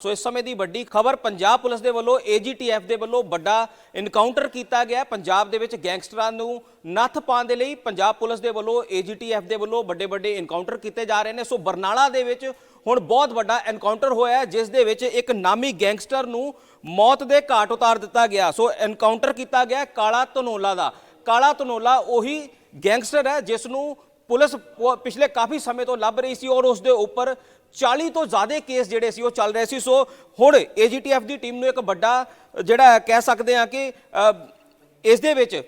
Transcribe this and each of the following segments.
ਸੋ ਇਸ ਸਮੇਂ ਦੀ ਵੱਡੀ ਖਬਰ ਪੰਜਾਬ ਪੁਲਿਸ ਦੇ ਵੱਲੋਂ ਏਜੀਟੀਐਫ ਦੇ ਵੱਲੋਂ ਵੱਡਾ ਇਨਕਾਊਂਟਰ ਕੀਤਾ ਗਿਆ। ਪੰਜਾਬ ਦੇ ਵਿੱਚ ਗੈਂਗਸਟਰਾਂ ਨੂੰ ਨੱਥ ਪਾਉਣ ਦੇ ਲਈ ਪੰਜਾਬ ਪੁਲਿਸ ਦੇ ਵੱਲੋਂ ਏਜੀਟੀਐਫ ਦੇ ਵੱਲੋਂ ਵੱਡੇ ਵੱਡੇ ਇਨਕਾਊਂਟਰ ਕੀਤੇ ਜਾ ਰਹੇ ਨੇ। ਸੋ ਬਰਨਾਲਾ ਦੇ ਵਿੱਚ ਹੁਣ ਬਹੁਤ ਵੱਡਾ ਐਨਕਾਊਂਟਰ ਹੋਇਆ ਜਿਸ ਦੇ ਵਿੱਚ ਇੱਕ ਨਾਮੀ ਗੈਂਗਸਟਰ ਨੂੰ ਮੌਤ ਦੇ ਘਾਟ ਉਤਾਰ ਦਿੱਤਾ ਗਿਆ। ਸੋ ਐਨਕਾਊਂਟਰ ਕੀਤਾ ਗਿਆ ਕਾਲਾ ਧਨੋਲਾ ਦਾ। ਕਾਲਾ ਧਨੋਲਾ ਉਹੀ ਗੈਂਗਸਟਰ ਹੈ, ਜਿਸ ਨੂੰ ਪੁਲਿਸ ਪਿਛਲੇ ਕਾਫੀ ਸਮੇਂ ਤੋਂ ਲੱਭ ਰਹੀ ਸੀ ਔਰ ਉਸ ਦੇ ਉੱਪਰ 40 ਤੋਂ ਜ਼ਿਆਦਾ ਕੇਸ ਜਿਹੜੇ ਸੀ ਉਹ ਚੱਲ ਰਹੇ ਸੀ। ਸੋ ਹੁਣ ਏਜੀਟੀਐਫ ਦੀ ਟੀਮ ਨੂੰ ਇੱਕ ਵੱਡਾ ਜਿਹੜਾ ਕਹਿ ਸਕਦੇ ਹਾਂ ਕਿ ਇਸ ਦੇ ਵਿੱਚ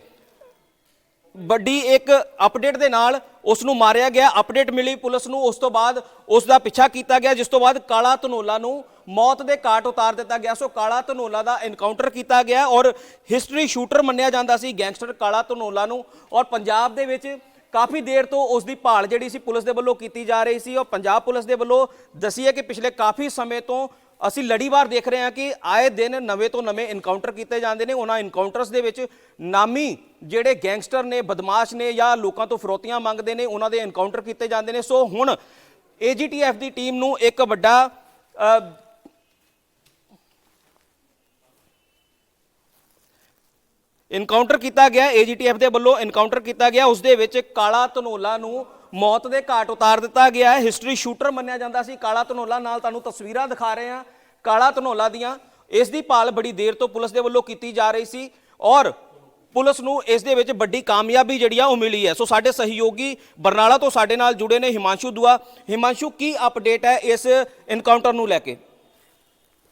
ਵੱਡੀ ਇੱਕ ਅਪਡੇਟ ਦੇ ਨਾਲ ਉਸ ਨੂੰ ਮਾਰਿਆ ਗਿਆ। ਅਪਡੇਟ ਮਿਲੀ ਪੁਲਿਸ ਨੂੰ। ਉਸ ਤੋਂ ਬਾਅਦ ਉਸ ਦਾ ਪਿੱਛਾ ਕੀਤਾ ਗਿਆ, ਜਿਸ ਤੋਂ ਬਾਅਦ ਕਾਲਾ ਧਨੋਲਾ ਨੂੰ ਮੌਤ ਦੇ ਘਾਟ ਉਤਾਰ ਦਿੱਤਾ ਗਿਆ। ਸੋ ਕਾਲਾ ਧਨੋਲਾ ਦਾ ਐਨਕਾਊਂਟਰ ਕੀਤਾ ਗਿਆ ਔਰ ਹਿਸਟਰੀ ਸ਼ੂਟਰ ਮੰਨਿਆ ਜਾਂਦਾ ਸੀ। ਗੈਂਗਸਟਰ ਕਾਲਾ ਧਨੋਲਾ ਨੂੰ ਔਰ ਪੰਜਾਬ ਦੇ ਵਿੱਚ ਕਾਫੀ ਦੇਰ ਤੋਂ ਉਸ ਦੀ ਭਾਲ ਜਿਹੜੀ ਸੀ ਪੁਲਿਸ ਦੇ ਵੱਲੋਂ ਕੀਤੀ ਜਾ ਰਹੀ ਸੀ ਔਰ ਪੰਜਾਬ ਪੁਲਿਸ ਦੇ ਵੱਲੋਂ ਦਸੀਏ ਕਿ ਪਿਛਲੇ ਕਾਫੀ ਸਮੇਂ ਤੋਂ ਅਸੀਂ ਲੜੀਵਾਰ ਦੇਖ ਰਹੇ ਹਾਂ ਕਿ ਆਏ ਦਿਨ ਨਵੇਂ ਤੋਂ ਨਵੇਂ ਇਨਕਾਊਂਟਰ ਕੀਤੇ ਜਾਂਦੇ ਨੇ। ਉਹਨਾਂ ਇਨਕਾਊਂਟਰਸ ਦੇ ਵਿੱਚ ਨਾਮੀ ਜਿਹੜੇ ਗੈਂਗਸਟਰ ਨੇ, ਬਦਮਾਸ਼ ਨੇ ਜਾਂ ਲੋਕਾਂ ਤੋਂ ਫਰੋਤੀਆਂ ਮੰਗਦੇ ਨੇ, ਉਹਨਾਂ ਦੇ ਇਨਕਾਊਂਟਰ ਕੀਤੇ ਜਾਂਦੇ ਨੇ। ਸੋ ਹੁਣ ਏਜੀਟੀਐਫ ਦੀ ਟੀਮ ਨੂੰ ਇੱਕ ਵੱਡਾ ਇਨਕਾਊਂਟਰ ਕੀਤਾ ਗਿਆ ਏਜੀਟੀਐਫ ਦੇ ਵੱਲੋਂ ਇਨਕਾਊਂਟਰ ਕੀਤਾ ਗਿਆ। ਉਸ ਦੇ ਵਿੱਚ ਕਾਲਾ ਧਨੋਲਾ ਨੂੰ ਮੌਤ ਦੇ ਘਾਟ ਉਤਾਰ ਦਿੱਤਾ ਗਿਆ ਹੈ। ਹਿਸਟਰੀ ਸ਼ੂਟਰ ਮੰਨਿਆ ਜਾਂਦਾ ਸੀ। ਕਾਲਾ ਧਨੋਲਾ ਨਾਲ ਤੁਹਾਨੂੰ ਤਸਵੀਰਾਂ ਦਿਖਾ ਰਹੇ ਹਾਂ। ਕਾਲਾ ਧਨੋਲਾ ਦੀਆਂ, ਇਸ ਦੀ ਭਾਲ ਬੜੀ ਦੇਰ ਤੋਂ ਪੁਲਿਸ ਦੇ ਵੱਲੋਂ ਕੀਤੀ ਜਾ ਰਹੀ ਸੀ ਔਰ ਪੁਲਿਸ ਨੂੰ ਇਸ ਦੇ ਵਿੱਚ ਵੱਡੀ ਕਾਮਯਾਬੀ ਜਿਹੜੀ ਆ ਉਹ ਮਿਲੀ ਹੈ। ਸੋ ਸਾਡੇ ਸਹਿਯੋਗੀ ਬਰਨਾਲਾ ਤੋਂ ਸਾਡੇ ਨਾਲ ਜੁੜੇ ਨੇ ਹਿਮਾਂਸ਼ੂ ਦੁਆ। ਹਿਮਾਂਸ਼ੂ, ਕੀ ਅਪਡੇਟ ਹੈ ਇਸ ਇਨਕਾਊਂਟਰ ਨੂੰ ਲੈ ਕੇ?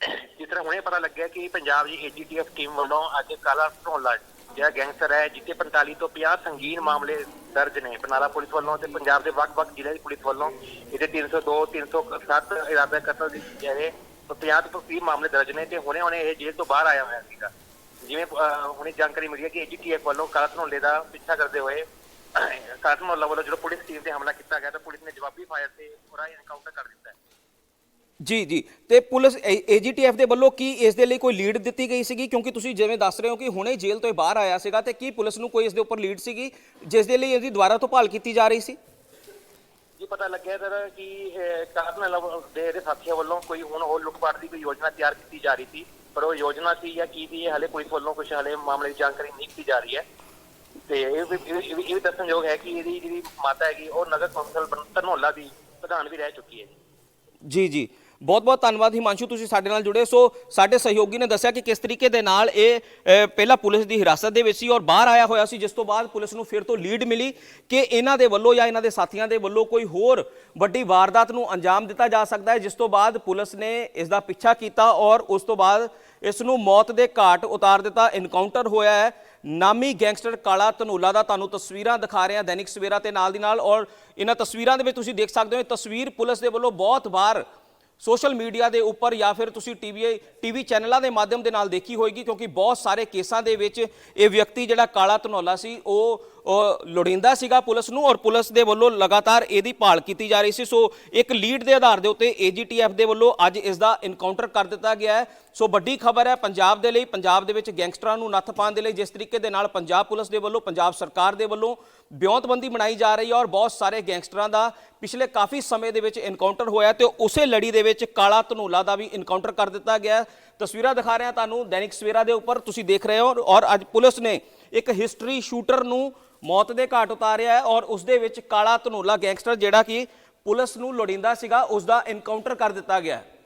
ਜਿਸ ਤਰ੍ਹਾਂ ਹੁਣੇ ਪਤਾ ਲੱਗਿਆ ਕਿ ਪੰਜਾਬ ਦੀ ਏਜੀਟੀਐਫ ਟੀਮ ਵੱਲੋਂ ਅੱਜ ਕਾਲਾ ਢੋਲਾ ਜਿਹੜਾ ਗੈਂਗਸਟਰ ਹੈ ਜਿੱਤੇ 45 ਤੋਂ 50 ਸੰਗੀਨ ਮਾਮਲੇ ਦਰਜ ਨੇ। ਬਨਾਲਾ ਪੁਲਿਸ ਵੱਲੋਂ ਤੇ ਪੰਜਾਬ ਦੇ ਵੱਖ-ਵੱਖ ਜ਼ਿਲ੍ਹੇ ਦੀ ਪੁਲਿਸ ਵੱਲੋਂ ਇਹਦੇ 302 307 ਇਰਾਦਾ ਕਤਲ ਦੀ ਜਿਹੜੇ 50 ਤੋਂ 30 ਮਾਮਲੇ ਦਰਜ ਨੇ ਤੇ ਹੁਣੇ ਹੁਣੇ ਇਹ ਜੇਲ੍ਹ ਤੋਂ ਬਾਹਰ ਆਇਆ ਹੋਇਆ ਸੀਗਾ। ਜਿਵੇਂ ਹੁਣੇ ਜਾਣਕਾਰੀ ਮਿਲੀ ਹੈ ਕਿ ਏਜੀਟੀਐਫ ਵੱਲੋਂ ਕਾਲਾ ਢੋਲੇ ਦਾ ਪਿੱਛਾ ਕਰਦੇ ਹੋਏ ਕਾਲਾ ਢੋਲਾ ਵੱਲੋਂ ਜਦੋਂ ਪੁਲਿਸ ਟੀਮ ਤੇ ਹਮਲਾ ਕੀਤਾ ਗਿਆ ਤਾਂ ਪੁਲਿਸ ਨੇ ਜਵਾਬੀ ਫਾਇਰ ਤੇ ਪੂਰਾ ਐਨਕਾਊਂਟਰ ਕਰ ਦਿੱਤਾ ਜੀ ਜੀ। ਤੇ ਪੁਲਿਸ ਏਜੀਟੀਐਫ ਦੇ ਵੱਲੋਂ ਕੀ ਇਸ ਦੇ ਲਈ ਕੋਈ ਲੀਡ ਦਿੱਤੀ ਗਈ ਸੀਗੀ? ਕਿਉਂਕਿ ਤੁਸੀਂ ਜਿਵੇਂ ਦੱਸ ਰਹੇ ਹੋ ਕਿ ਹੁਣੇ ਜੇਲ੍ਹ ਤੋਂ ਬਾਹਰ ਆਇਆ ਸੀਗਾ ਤੇ ਕੀ ਪੁਲਿਸ ਨੂੰ ਕੋਈ ਇਸ ਦੇ ਉੱਪਰ ਲੀਡ ਸੀਗੀ ਜਿਸ ਦੇ ਲਈ ਇਹਦੀ ਦੁਬਾਰਾ ਤੋਂ ਭਾਲ ਕੀਤੀ ਜਾ ਰਹੀ ਸੀ? ਜੀ ਪਤਾ ਲੱਗਿਆ ਸਰ ਕਿ ਕਾਰਨ ਦੇ ਇਹਦੇ ਸਾਥੀਆਂ ਵੱਲੋਂ ਕੋਈ ਹੁਣ ਹੋਰ ਲੁੱਟਪਾਟ ਦੀ ਕੋਈ ਯੋਜਨਾ ਤਿਆਰ ਕੀਤੀ ਜਾ ਰਹੀ ਸੀ। ਪਰ ਉਹ ਯੋਜਨਾ ਸੀ ਜਾਂ ਕੀ ਸੀ ਇਹ ਹਲੇ ਪੁਲਿਸ ਵੱਲੋਂ ਕੁਝ ਹਲੇ ਮਾਮਲੇ ਦੀ ਜਾਣਕਾਰੀ ਨਹੀਂ ਦਿੱਤੀ ਜਾ ਰਹੀ ਹੈ। ਤੇ ਇਹ ਵੀ ਇਹ ਦੱਸਣਯੋਗ ਹੈ ਕਿ ਇਹਦੀ ਜਿਹੜੀ ਮਾਤਾ ਹੈਗੀ ਉਹ ਨਗਰ ਕੌਂਸਲ ਧਨੌਲਾ ਦੀ ਪ੍ਰਧਾਨ ਵੀ ਰਹਿ ਚੁੱਕੀ ਹੈ ਜੀ ਜੀ। ਬਹੁਤ ਬਹੁਤ ਧੰਨਵਾਦ ਹਿਮਾਂਸ਼ੂ, ਤੁਸੀਂ ਸਾਡੇ ਨਾਲ ਜੁੜੇ। ਸੋ ਸਾਡੇ ਸਹਿਯੋਗੀ ਨੇ ਦੱਸਿਆ ਕਿ ਕਿਸ ਤਰੀਕੇ ਦੇ ਨਾਲ ਇਹ ਪਹਿਲਾਂ ਪੁਲਿਸ ਦੀ ਹਿਰਾਸਤ ਦੇ ਵਿੱਚ ਸੀ ਔਰ ਬਾਹਰ ਆਇਆ ਹੋਇਆ ਸੀ, ਜਿਸ ਤੋਂ ਬਾਅਦ ਪੁਲਿਸ ਨੂੰ ਫਿਰ ਤੋਂ ਲੀਡ ਮਿਲੀ ਕਿ ਇਹਨਾਂ ਦੇ ਵੱਲੋਂ ਜਾਂ ਇਹਨਾਂ ਦੇ ਸਾਥੀਆਂ ਦੇ ਵੱਲੋਂ ਕੋਈ ਹੋਰ ਵੱਡੀ ਵਾਰਦਾਤ ਨੂੰ ਅੰਜਾਮ ਦਿੱਤਾ ਜਾ ਸਕਦਾ ਹੈ, ਜਿਸ ਤੋਂ ਬਾਅਦ ਪੁਲਿਸ ਨੇ ਇਸ ਦਾ ਪਿੱਛਾ ਕੀਤਾ ਔਰ ਉਸ ਤੋਂ ਬਾਅਦ ਇਸ ਨੂੰ ਮੌਤ ਦੇ ਘਾਟ ਉਤਾਰ ਦਿੱਤਾ। ਇਨਕਾਊਂਟਰ ਹੋਇਆ ਹੈ। ਨਾਮੀ ਗੈਂਗਸਟਰ ਕਾਲਾ ਧਨੋਲਾ ਦਾ ਤੁਹਾਨੂੰ ਤਸਵੀਰਾਂ ਦਿਖਾ ਰਹੇ ਹਾਂ ਦੈਨਿਕ ਸਵੇਰਾ ਤੇ ਨਾਲ ਦੀ ਨਾਲ ਔਰ ਇਹਨਾਂ ਤਸਵੀਰਾਂ ਦੇ ਵਿੱਚ ਤੁਸੀਂ ਦੇਖ ਸਕਦੇ ਹੋ, ਇਹ ਤਸਵੀਰ ਪੁਲਿਸ ਦੇ ਵੱਲੋਂ ਬਹੁਤ ਵਾਰ ਸੋਸ਼ਲ ਮੀਡੀਆ ਦੇ ਉੱਪਰ ਜਾਂ ਫਿਰ ਤੁਸੀਂ ਟੀਵੀ ਟੀਵੀ ਚੈਨਲਾਂ ਦੇ ਮਾਧਿਅਮ ਦੇ ਨਾਲ ਦੇਖੀ ਹੋਏਗੀ ਕਿਉਂਕਿ ਬਹੁਤ ਸਾਰੇ ਕੇਸਾਂ ਦੇ ਵਿੱਚ ਇਹ ਵਿਅਕਤੀ ਜਿਹੜਾ ਕਾਲਾ ਧਨੌਲਾ ਸੀ, ਉਹ ਉਹ ਲੋੜੀਂਦਾ ਸੀਗਾ ਪੁਲਿਸ ਨੂੰ ਔਰ ਪੁਲਿਸ ਦੇ ਵੱਲੋਂ ਲਗਾਤਾਰ ਇਹਦੀ ਭਾਲ ਕੀਤੀ ਜਾ ਰਹੀ ਸੀ। ਸੋ ਇੱਕ ਲੀਡ ਦੇ ਆਧਾਰ ਦੇ ਉੱਤੇ ਏਜੀਟੀਐਫ ਦੇ ਵੱਲੋਂ ਅੱਜ ਇਸ ਦਾ ਇਨਕਾਊਂਟਰ ਕਰ ਦਿੱਤਾ ਗਿਆ ਹੈ। ਸੋ ਵੱਡੀ ਖਬਰ ਹੈ, ਪੰਜਾਬ ਦੇ ਲਈ, ਪੰਜਾਬ ਦੇ ਵਿੱਚ ਗੈਂਗਸਟਰਾਂ ਨੂੰ ਨੱਥ ਪਾਉਣ ਦੇ ਲਈ ਜਿਸ ਤਰੀਕੇ ਦੇ ਨਾਲ ਪੰਜਾਬ ਪੁਲਿਸ ਦੇ ਵੱਲੋਂ, ਪੰਜਾਬ ਸਰਕਾਰ ਦੇ ਵੱਲੋਂ ਬਿਉਂਤਬੰਦੀ ਬਣਾਈ ਜਾ ਰਹੀ ਹੈ ਔਰ ਬਹੁਤ ਸਾਰੇ ਗੈਂਗਸਟਰਾਂ ਦਾ ਪਿਛਲੇ ਕਾਫੀ ਸਮੇਂ ਦੇ ਵਿੱਚ ਇਨਕਾਊਂਟਰ ਹੋਇਆ ਤੇ ਉਸੇ ਲੜੀ ਦੇ ਵਿੱਚ ਕਾਲਾ ਧਨੂਲਾ ਦਾ ਵੀ ਇਨਕਾਊਂਟਰ ਕਰ ਦਿੱਤਾ ਗਿਆ ਤਸਵੀਰਾਂ ਦਿਖਾ ਰਹੇ ਹਾਂ ਤੁਹਾਨੂੰ ਦੈਨਿਕ ਸਵੇਰਾ ਦੇ ਉੱਪਰ, ਤੁਸੀਂ ਦੇਖ ਰਹੇ ਹੋ ਔਰ ਅੱਜ ਪੁਲਿਸ ਨੇ ਇੱਕ ਹਿਸਟਰੀ ਸ਼ੂਟਰ ਨੂੰ ਮੌਤ ਦੇ ਘਾਟ ਉਤਾਰਿਆ ਹੈ ਔਰ ਉਸ ਦੇ ਵਿੱਚ ਕਾਲਾ ਧਨੋਲਾ ਗੈਂਗਸਟਰ ਜਿਹੜਾ ਕਿ ਪੁਲਿਸ ਨੂੰ ਲੋੜੀਂਦਾ ਸੀਗਾ ਉਸ ਦਾ ਇਨਕਾਊਂਟਰ ਕਰ ਦਿੱਤਾ ਗਿਆ ਹੈ।